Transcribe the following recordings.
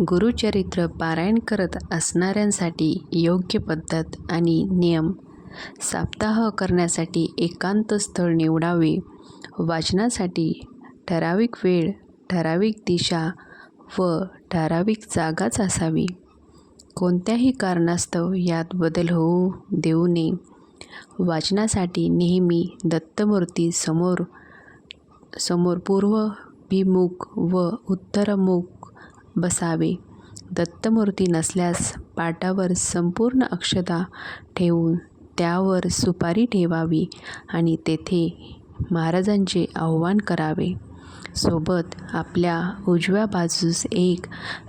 गुरुचरित्र पारायण करत असणाऱ्यांसाठी योग्य पद्धत आणि नियम साप्ताह करण्यासाठी एकांत स्थळ निवडावे. वाचनासाठी ठराविक वेळ ठराविक दिशा व ठराविक जागाच असावी. कोणत्याही कारणास्तव यात बदल होऊ देऊ नये. वाचनासाठी नेहमी दत्तमूर्ती समोर समोर पूर्वभिमुख व उत्तरमुख बसावे. दत्तमूर्ती नसल्यास पाटावर संपूर्ण अक्षता ठेवून त्यावर सुपारी ठेवावी आणि तेथे महाराजांचे आव्हान करावे. सोबत आपल्या उजव्या बाजूस एक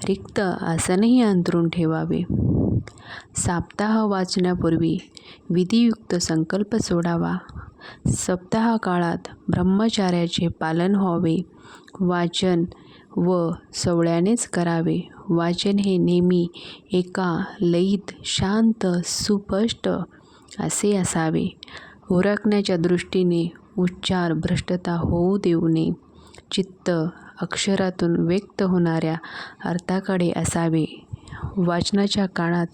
रिक्त आसनही अंतरून ठेवावे. साप्ताह वाचण्यापूर्वी विधियुक्त संकल्प सोडावा. सप्ताह काळात ब्रह्मचार्याचे पालन व्हावे. वाचन व सवळ्यानेच करावे. वाचन हे नेहमी एका लयीत शांत सुस्पष्ट असे असावे. ओळखण्याच्या दृष्टीने उच्चार भ्रष्टता होऊ देऊ नये. चित्त अक्षरातून व्यक्त होणाऱ्या अर्थाकडे असावे. वाचनाच्या काळात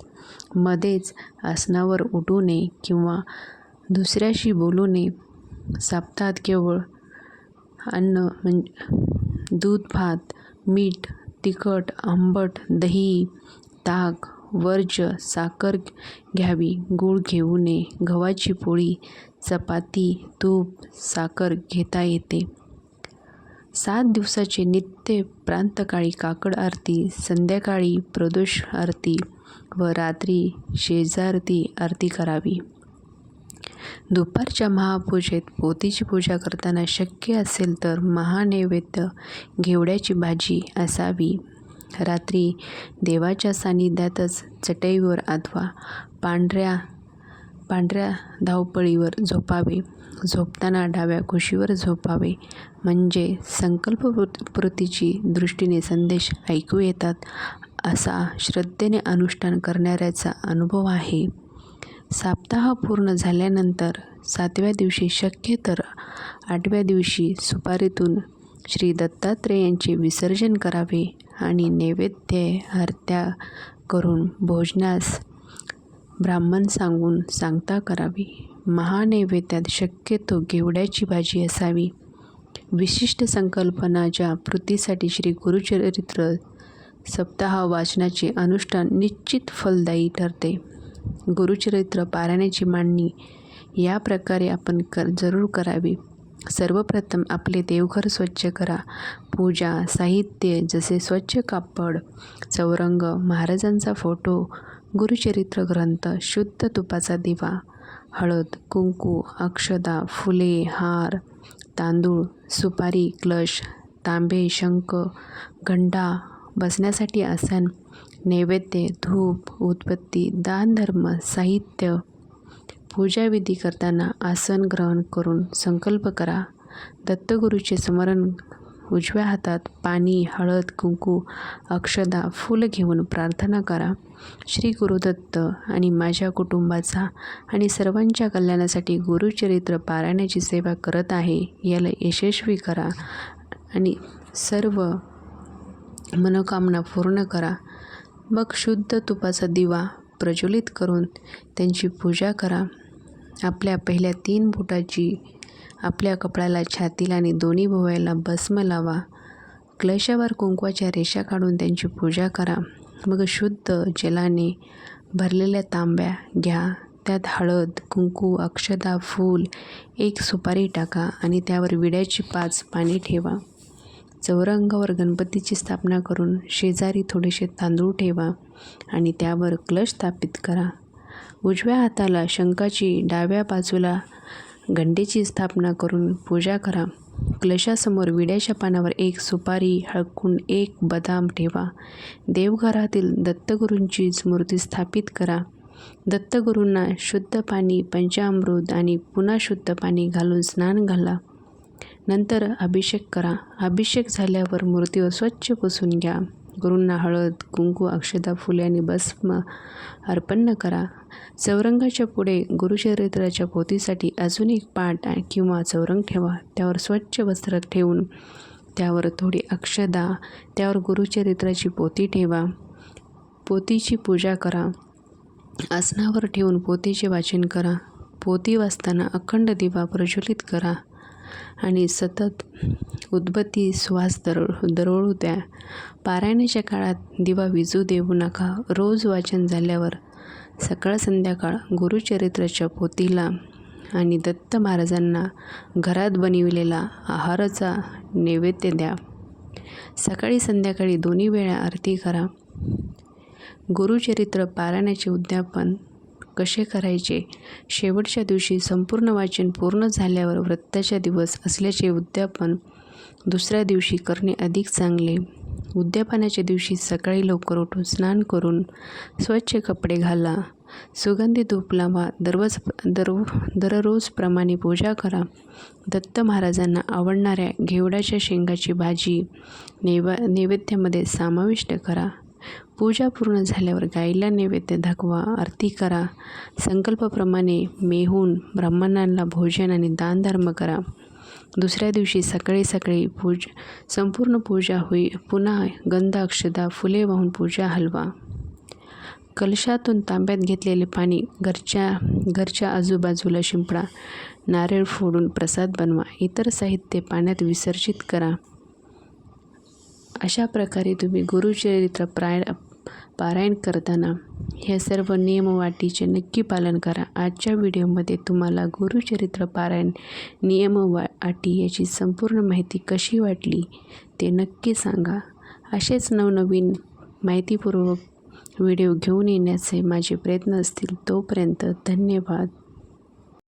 मध्येच आसनावर उठू नये किंवा दुसऱ्याशी बोलू नये. सप्ताहात केवळ अन्न म्हणजे दूध भात मीठ तिखट आंबट दही ताक वर्ज साखर घ्यावी. गूळ घेऊ नये. गव्हाची पोळी चपाती तूप साखर घेता येते. सात दिवसाचे नित्य प्रांतकाळी काकड आरती संध्याकाळी प्रदोष आरती व रात्री शेजारती आरती करावी. दुपारच्या महापूजेत पोतीची पूजा करताना शक्य असेल तर महानैवेद्य घेवड्याची भाजी असावी. रात्री देवाच्या सान्निध्यातच चटईवर अथवा पांढऱ्या पांढऱ्या धावपळीवर झोपावे. झोपताना डाव्या खुशीवर झोपावे. म्हणजे संकल्पपूर्तीची दृष्टीने संदेश ऐकू येतात असा श्रद्धेने अनुष्ठान करणाऱ्याचा अनुभव आहे. सप्ताह पूर्ण झाल्यानंतर सातव्या दिवशी शक्य तर आठव्या दिवशी सुपारीतून श्री दत्तात्रेयांचे विसर्जन करावे आणि नैवेद्य आरत्या करून भोजनास ब्राह्मण सांगून सांगता करावी. महानैवेद्यात शक्यतो घेवड्याची भाजी असावी. विशिष्ट संकल्पनाच्या कृतीसाठी श्री गुरुचरित्र सप्ताह वाचनाचे अनुष्ठान निश्चित फलदायी ठरते. गुरुचरित्र पारायणाची मांडणी या प्रकारे आपण कर जरूर करावी. सर्वप्रथम आपले देवघर स्वच्छ करा. पूजा साहित्य जसे स्वच्छ कापड चौरंग महाराजांचा फोटो गुरुचरित्र ग्रंथ शुद्ध तुपाचा दिवा हळद कुंकू अक्षदा फुले हार तांदूळ सुपारी क्लश तांबे शंख घंटा बसण्यासाठी आसन नैवेद्य धूप उत्पत्ती दानधर्म साहित्य पूजाविधी करताना आसन ग्रहण करून संकल्प करा. दत्तगुरूचे स्मरण उजव्या हातात पाणी हळद कुंकू अक्षदा फुलं घेऊन प्रार्थना करा. श्री गुरुदत्त आणि माझ्या कुटुंबाचा आणि सर्वांच्या कल्याणासाठी गुरुचरित्र पारायणाची सेवा करत आहे. याला यशस्वी करा आणि सर्व मनोकामना पूर्ण करा. मग शुद्ध तुपाचा दिवा प्रज्वलित करून त्यांची पूजा करा. आपल्या पहिल्या तीन बोटाची आपल्या कपड्याला छातीला आणि दोन्ही भोवयाला भस्म लावा. क्लेशावर कुंकवाच्या रेषा काढून त्यांची पूजा करा. मग शुद्ध जलाने भरलेल्या तांब्या घ्या. त्यात हळद कुंकू अक्षदा फूल एक सुपारी टाका आणि त्यावर विड्याची पाच पाने ठेवा. चौरंगावर गणपतीची स्थापना करून शेजारी थोडेसे तांदूळ ठेवा आणि त्यावर क्लश स्थापित करा. उजव्या हाताला शंखाची डाव्या बाजूला गंडेची स्थापना करून पूजा करा. क्लशासमोर विड्याच्या पानावर एक सुपारी हळकून एक बदाम ठेवा. देवघरातील दत्तगुरूंची मूर्ती स्थापित करा. दत्तगुरूंना शुद्ध पाणी पंचामृत आणि पुन्हा शुद्ध पाणी घालून स्नान घाला. नंतर अभिषेक करा. अभिषेक झाल्यावर मूर्तीवर स्वच्छ पुसून घ्या. गुरूंना हळद कुंकू अक्षदा फुले आणि भस्म अर्पण करा. चौरंगाच्या पुढे गुरुचरित्राच्या पोथीसाठी अजून एक पाट किंवा चौरंग ठेवा. त्यावर स्वच्छ वस्त्र ठेवून त्यावर थोडी अक्षदा त्यावर गुरुचरित्राची पोती ठेवा. पोतीची पूजा करा. आसनावर ठेवून पोतीचे वाचन करा. पोती वाचताना अखंड दिवा प्रज्वलित करा. आणि सतत उदबत्ती श्वास दर दरवळू द्या पारायणाच्या काळात दिवा विजू देऊ नका. रोज वाचन झाल्यावर सकाळ संध्याकाळ गुरुचरित्राच्या पोतीला आणि दत्त महाराजांना घरात बनविलेला आहाराचा नैवेद्य द्या. सकाळी संध्याकाळी दोन्ही वेळा आरती करा. गुरुचरित्र पारायणाचे उद्यापन कसे करायचे? शेवटच्या दिवशी संपूर्ण वाचन पूर्ण झाल्यावर व्रताचा दिवस असल्याचे उद्यापन दुसऱ्या दिवशी करणे अधिक चांगले. उद्यापनाच्या दिवशी सकाळी लवकर उठून स्नान करून स्वच्छ कपडे घाला. सुगंधी धूप लावा. दररोज दर दररोजप्रमाणे पूजा करा. दत्त महाराजांना आवडणाऱ्या घेवडाच्या शेंगाची भाजी नैवा नैवेद्यामध्ये समाविष्ट करा. पूजा पूर्ण झाल्यावर गाईला नैवेद्य दाखवा आरती करा. संकल्पाप्रमाणे मेहून ब्राह्मणांना भोजन आणि दानधर्म करा. दुसऱ्या दिवशी सकाळी सकाळी पूज संपूर्ण पूजा होई पुन्हा गंध अक्षदा फुले वाहून पूजा हलवा. कलशातून तांब्यात घेतलेले पाणी घरच्या घरच्या आजूबाजूला शिंपडा. नारळ फोडून प्रसाद बनवा इतर साहित्य पाण्यात विसर्जित करा. अशा प्रकारे तुम्ही गुरुचरित्र प्राय पारायण करताना ह्या सर्व नियमवाटीचे नक्की पालन करा. आजच्या व्हिडिओमध्ये तुम्हाला गुरुचरित्र पारायण नियमवा अटी याची संपूर्ण माहिती कशी वाटली ते नक्की सांगा. असेच नवनवीन माहितीपूर्वक व्हिडिओ घेऊन येण्याचे माझे प्रयत्न असतील तोपर्यंत धन्यवाद.